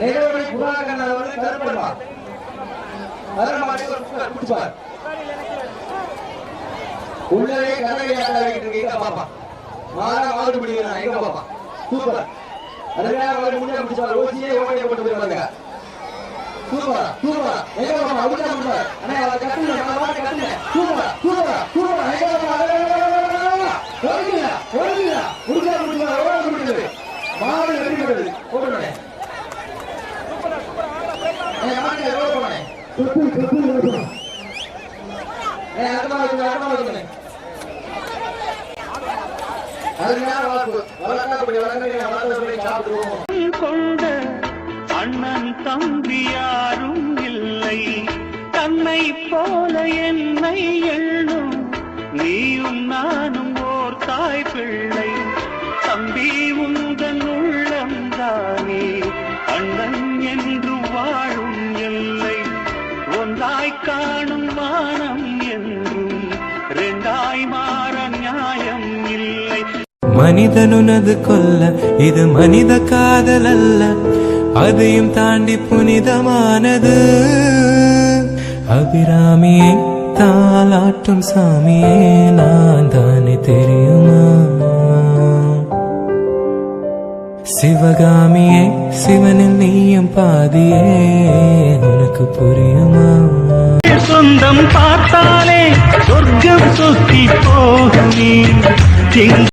நெய்வேலி புறாக்கண்ண அவர்கள் கருப்பண்ணா கருமாடி ஒரு புத்தர் குடிப்பார். உள்ளவே கதையாக வைக்கிட்டு இருக்கீங்க பாப்பா மாதா மாடு பிடிக்கிறான் எங்க பாப்பா சூப்பர் அருமையான மாடு முன்னே பிடிச்சார் ஓசியே ஓட்டையை போட்டு போயிருவாங்க சூப்பர் சூப்பர் எங்க பாப்பா அவுட்டா முடிச்சார் அண்ணா அவரை கட்டுங்க. நம்ம மாட்டை கட்டுங்க. சூப்பர் சூப்பர் சூப்பர் எங்க பாப்பா ஒழுங்குங்க ஒழுங்குங்க முடிச்சா முடிச்சா ஓட முடியுது மாடு வெற்றி பெறுது ஓடுனே போனே தொப்பு தொப்பு ஓடுறா ஏய் அடுத்த மாடு அடுத்த மாடு அருமையான வளர்ப்பு வளர்க்கக்கூடிய வளர்க்கக்கூடிய சாப்பிடுவோம் கொண்ட அண்ணன் தம்பி யாரும் இல்லை தன்னை போல என்னை எண்ணும் நீயும் நானும் ஓர் தாய் பிள்ளை. தம்பி உந்தன் உள்ளம்தானே அண்ணன் என்று வாழும் எல்லாம் ஒன்றாய் காணும் வானம் என்றும் ரெண்டாய் மாற நியாயம் இல்லை. மனிதனுனது கொல்ல இது மனித காதல் அல்ல அதையும் தாண்டி புனிதமானது. அபிராமியை தாலாட்டும் சாமியே நான் தானே தெரியுமா? சிவகாமியே சிவனின் நீயும் பாதியே உனக்கு புரியுமா? பார்த்தாலே சொர்க்கம் சுத்தி போகும் நீ.